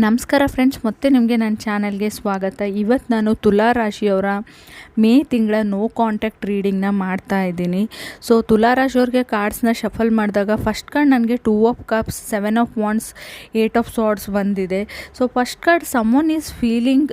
ನಮಸ್ಕಾರ ಫ್ರೆಂಡ್ಸ್ ಮತ್ತೆ ನಿಮಗೆ ನನ್ನ ಚಾನಲ್ಗೆ ಸ್ವಾಗತ. ಇವತ್ತು ನಾನು ತುಲಾ ರಾಶಿಯವರ ಮೇ ತಿಂಗಳ ನೋ ಕಾಂಟ್ಯಾಕ್ಟ್ ರೀಡಿಂಗ್ನ ಮಾಡ್ತಾ ಇದ್ದೀನಿ. ಸೊ ತುಲಾ ರಾಶಿಯವ್ರಿಗೆ ಕಾರ್ಡ್ಸ್ನ ಶಫಲ್ ಮಾಡಿದಾಗ ಫಸ್ಟ್ ಕಾರ್ಡ್ ನನಗೆ two of cups seven of wands eight of swords ಬಂದಿದೆ. So first card someone is feeling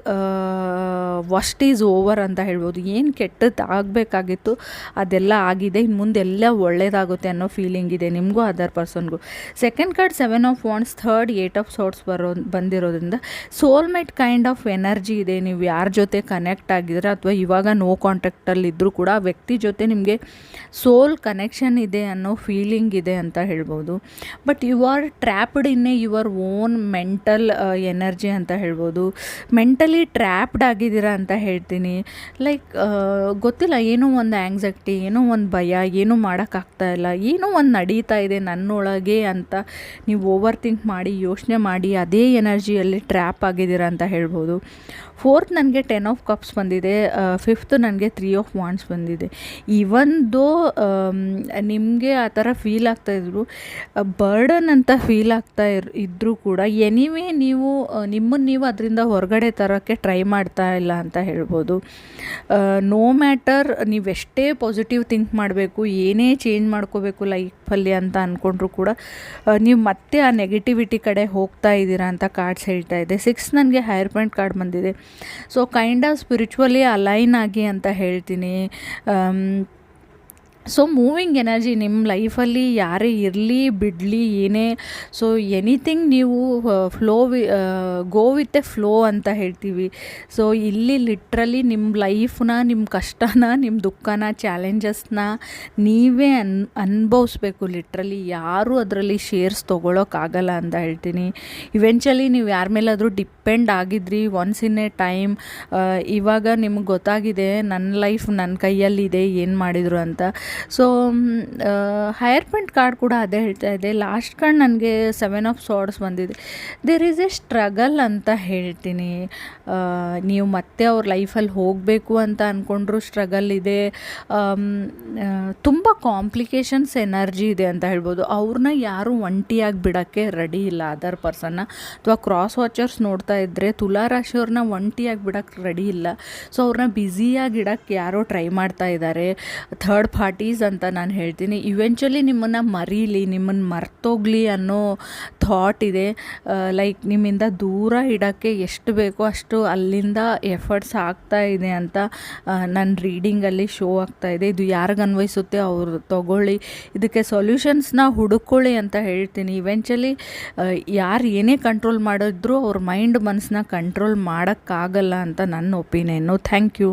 worst is over ಅಂತ ಹೇಳ್ಬೋದು. ಏನು ಕೆಟ್ಟದ್ದು ಆಗಬೇಕಾಗಿತ್ತು, ಅದೆಲ್ಲ ಆಗಿದೆ. ಇನ್ನು ಮುಂದೆ ಎಲ್ಲ ಒಳ್ಳೇದಾಗುತ್ತೆ ಅನ್ನೋ ಫೀಲಿಂಗ್ ಇದೆ. ನಿಮಗೂ other ಪರ್ಸನ್ಗೂ second card seven of wands third eight of swords ಬರೋ ಬಂದಿರೋದ್ರಿಂದ ಸೋಲ್ಮೇಟ್ ಕೈಂಡ್ ಆಫ್ ಎನರ್ಜಿ ಇದೆ. ನೀವು ಯಾರ ಜೊತೆ ಕನೆಕ್ಟ್ ಆಗಿದ್ರೆ ಅಥವಾ ಇವಾಗ ನೋ ಕಾಂಟ್ಯಾಕ್ಟಲ್ಲಿ ಇದ್ದರೂ ಕೂಡ ಆ ವ್ಯಕ್ತಿ ಜೊತೆ ನಿಮಗೆ ಸೋಲ್ ಕನೆಕ್ಷನ್ ಇದೆ ಅನ್ನೋ ಫೀಲಿಂಗ್ ಇದೆ ಅಂತ ಹೇಳ್ಬೋದು. But you are trapped in a your own mental energy ಅಂತ ಹೇಳ್ಬೋದು. ಮೆಂಟಲಿ ಟ್ರ್ಯಾಪ್ಡ್ ಆಗಿದ್ದೀರಾ ಅಂತ ಹೇಳ್ತೀನಿ. ಲೈಕ್ ಗೊತ್ತಿಲ್ಲ, ಏನೋ ಒಂದು ಆ್ಯಂಗ್ಸೈಟಿ ಏನೋ ಒಂದು ಭಯ, ಏನೂ ಮಾಡೋಕ್ಕಾಗ್ತಾ ಇಲ್ಲ. ಏನೋ ಒಂದು ನಡೀತಾ ಇದೆ ನನ್ನೊಳಗೆ ಅಂತ ನೀವು ಓವರ್ ಥಿಂಕ್ ಮಾಡಿ, ಯೋಚನೆ ಮಾಡಿ, ಅದೇ ಎನರ್ಜಿಯಲ್ಲಿ ಟ್ರ್ಯಾಪ್ ಆಗಿದ್ದೀರಾ ಅಂತ ಹೇಳ್ಬೋದು. ಫೋರ್ತ್ ನನಗೆ ಟೆನ್ ಆಫ್ ಕಪ್ಸ್ ಬಂದಿದೆ ಫಿಫ್ತ್ ನನಗೆ ತ್ರೀ ಆಫ್ ವಾಂಡ್ಸ್ ಬಂದಿದೆ. ಇವನ್ ದೋ ನಿಮಗೆ ಆ ಥರ ಫೀಲ್ ಆಗ್ತಾಯಿದ್ರು ಬರ್ಡನ್ ಅಂತ ಫೀಲ್ ಆಗ್ತಾ ಇರ್ ಇದ್ದರೂ ಕೂಡ ಎನಿವೇ ನೀವು ನಿಮ್ಮನ್ನು ನೀವು ಅದರಿಂದ ಹೊರಗಡೆ ತರೋಕ್ಕೆ ಟ್ರೈ ಮಾಡ್ತಾ ಇಲ್ಲ ಅಂತ ಹೇಳ್ಬೋದು. ನೋ ಮ್ಯಾಟರ್ ನೀವೆಷ್ಟೇ ಪಾಸಿಟಿವ್ ಥಿಂಕ್ ಮಾಡಬೇಕು, ಏನೇ ಚೇಂಜ್ ಮಾಡ್ಕೋಬೇಕು ಲೈಫಲ್ಲಿ ಅಂತ ಅಂದ್ಕೊಂಡ್ರು ಕೂಡ ನೀವು ಮತ್ತೆ ಆ ನೆಗೆಟಿವಿಟಿ ಕಡೆ ಹೋಗ್ತಾ ಇದ್ದೀರಾ ಅಂತ ಕಾರ್ಡ್ಸ್ ಹೇಳ್ತಾ ಇದೆ. ಸಿಕ್ಸ್ ನನಗೆ ಹೈಯರ್ ಪಾಯಿಂಟ್ ಕಾರ್ಡ್ ಬಂದಿದೆ. So kind of spiritually align ಆಗಿ ಅಂತ ಹೇಳ್ತೀನಿ. ಸೊ ಮೂವಿಂಗ್ ಎನರ್ಜಿ ನಿಮ್ಮ ಲೈಫಲ್ಲಿ ಯಾರೇ ಇರಲಿ, ಬಿಡಲಿ, ಏನೇ ಸೊ ಎನಿಥಿಂಗ್ ನೀವು flow we go with a flow ಅಂತ ಹೇಳ್ತೀವಿ. ಸೊ ಇಲ್ಲಿ ಲಿಟ್ರಲಿ ನಿಮ್ಮ ಲೈಫ್ನ ನಿಮ್ಮ ಕಷ್ಟನ ನಿಮ್ಮ ದುಃಖನ ಚಾಲೆಂಜಸ್ನ ನೀವೇ ಅನ್, ಅನುಭವಿಸ್ಬೇಕು. ಲಿಟ್ರಲಿ ಯಾರೂ ಅದರಲ್ಲಿ ಶೇರ್ಸ್ ತೊಗೊಳೋಕ್ಕಾಗಲ್ಲ ಅಂತ ಹೇಳ್ತೀನಿ. ಇವೆಂಚುಲಿ ನೀವು ಯಾರ ಮೇಲಾದರೂ ಡಿಪೆಂಡ್ ಆಗಿದ್ರಿ ಒನ್ಸ್ ಇನ್ ಎ ಟೈಮ್ ಇವಾಗ ನಿಮ್ಗೆ ಗೊತ್ತಾಗಿದೆ ನನ್ನ ಲೈಫ್ ನನ್ನ ಕೈಯಲ್ಲಿದೆ, ಏನು ಮಾಡಿದರು ಅಂತ. ಸೊ ಹೈಯರ್ ಪಾಯಿಂಟ್ ಕಾರ್ಡ್ ಕೂಡ ಅದೇ ಹೇಳ್ತಾ ಇದೆ. ಲಾಸ್ಟ್ ಕಾರ್ಡ್ ನನಗೆ ಸೆವೆನ್ ಆಫ್ ಸಾರ್ಡ್ಸ್ ಬಂದಿದೆ. ದೇರ್ ಈಸ್ ಎ ಸ್ಟ್ರಗಲ್ ಅಂತ ಹೇಳ್ತೀನಿ. ನೀವು ಮತ್ತೆ ಅವ್ರ ಲೈಫಲ್ಲಿ ಹೋಗಬೇಕು ಅಂತ ಅಂದ್ಕೊಂಡ್ರು ಸ್ಟ್ರಗಲ್ ಇದೆ. ತುಂಬ ಕಾಂಪ್ಲಿಕೇಶನ್ಸ್ ಎನರ್ಜಿ ಇದೆ ಅಂತ ಹೇಳ್ಬೋದು. ಅವ್ರನ್ನ ಯಾರೂ ಒಂಟಿಯಾಗಿ ಬಿಡೋಕ್ಕೆ ರೆಡಿ ಇಲ್ಲ. ಅದರ್ ಪರ್ಸನ್ನ ಅಥವಾ ಕ್ರಾಸ್ ವಾಚರ್ಸ್ ನೋಡ್ತಾ ಇದ್ದರೆ ತುಲಾ ರಾಶಿಯವ್ರನ್ನ ಒಂಟಿಯಾಗಿ ಬಿಡೋಕ್ಕೆ ರೆಡಿ ಇಲ್ಲ. ಸೊ ಅವ್ರನ್ನ ಬ್ಯುಸಿಯಾಗಿ ಇಡೋಕ್ಕೆ ಯಾರೋ ಟ್ರೈ ಮಾಡ್ತಾ ಇದ್ದಾರೆ ಥರ್ಡ್ ಪಾರ್ಟೀಸ್ ಅಂತ ನಾನು ಹೇಳ್ತೀನಿ. ಇವೆಂಚುಲಿ ನಿಮ್ಮನ್ನು ಮರೀಲಿ ನಿಮ್ಮನ್ನು ಮರ್ತೋಗ್ಲಿ ಅನ್ನೋ ಥಾಟ್ ಇದೆ. ಲೈಕ್ ನಿಮ್ಮಿಂದ ದೂರ ಇಡೋಕ್ಕೆ ಎಷ್ಟು ಬೇಕೋ ಅಷ್ಟು ಅಲ್ಲಿಂದ ಎಫರ್ಟ್ಸ್ ಆಗ್ತಾ ಇದೆ ಅಂತ ನನ್ನ ರೀಡಿಂಗಲ್ಲಿ ಶೋ ಆಗ್ತಾ ಇದೆ. ಇದು ಯಾರಿಗೆ ಅನ್ವಯಿಸುತ್ತೆ ಅವರು ತಗೊಳ್ಳಿ. ಇದಕ್ಕೆ ಸೊಲ್ಯೂಷನ್ಸ್ನ ಹುಡುಕೊಳ್ಳಿ ಅಂತ ಹೇಳ್ತೀನಿ. ಇವೆಂಚುಲಿ ಯಾರು ಏನೇ ಕಂಟ್ರೋಲ್ ಮಾಡಿದ್ರು ಅವ್ರ ಮೈಂಡ್ ಮನಸ್ಸನ್ನ ಕಂಟ್ರೋಲ್ ಮಾಡೋಕ್ಕಾಗಲ್ಲ ಅಂತ ನನ್ನ ಒಪಿನಿಯನ್ನು ಥ್ಯಾಂಕ್ ಯು